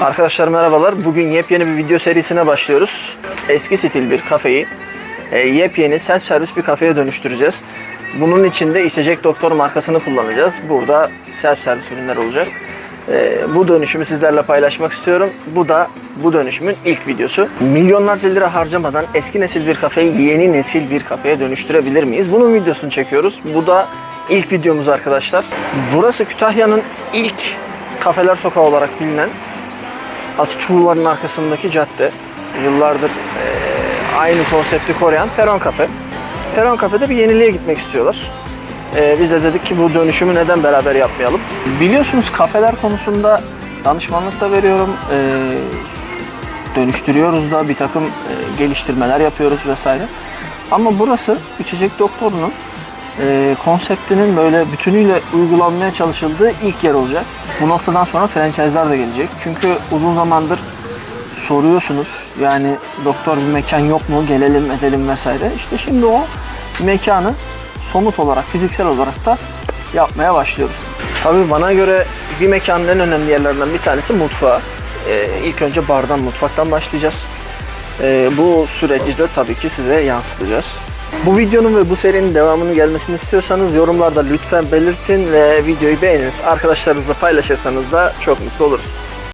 Arkadaşlar merhabalar. Bugün yepyeni bir video serisine başlıyoruz. Eski stil bir kafeyi e, yepyeni self servis bir kafeye dönüştüreceğiz. Bunun için de içecek doktor markasını kullanacağız. Burada self servis ürünler olacak. E, bu dönüşümü sizlerle paylaşmak istiyorum. Bu da bu dönüşümün ilk videosu. Milyonlarca lira harcamadan eski nesil bir kafeyi yeni nesil bir kafeye dönüştürebilir miyiz? Bunun videosunu çekiyoruz. Bu da ilk videomuz arkadaşlar. Burası Kütahya'nın ilk kafeler sokağı olarak bilinen Atatürk'ün arkasındaki cadde. Yıllardır eee, aynı konsepti koruyan Peron Kafe. Peron Kafe'de bir yeniliğe gitmek istiyorlar. Eee, biz de dedik ki bu dönüşümü neden beraber yapmayalım? Biliyorsunuz kafeler konusunda danışmanlık da veriyorum. Eee, dönüştürüyoruz da bir takım eee, geliştirmeler yapıyoruz vesaire. Ama burası içecek doktorunun eee, konseptinin böyle bütünüyle uygulanmaya çalışıldığı ilk yer olacak. Bu noktadan sonra franchise'lar da gelecek. Çünkü uzun zamandır soruyorsunuz. Yani doktor bir mekan yok mu? Gelelim edelim vesaire. İşte şimdi o mekanı somut olarak, fiziksel olarak da yapmaya başlıyoruz. Tabii bana göre bir mekanın en önemli yerlerinden bir tanesi mutfağı. Ee, ilk önce bardan, mutfaktan başlayacağız. Ee, bu süreci de tabii ki size yansıtacağız. Bu videonun ve bu serinin devamının gelmesini istiyorsanız yorumlarda lütfen belirtin ve videoyu beğenip arkadaşlarınızla paylaşırsanız da çok mutlu oluruz.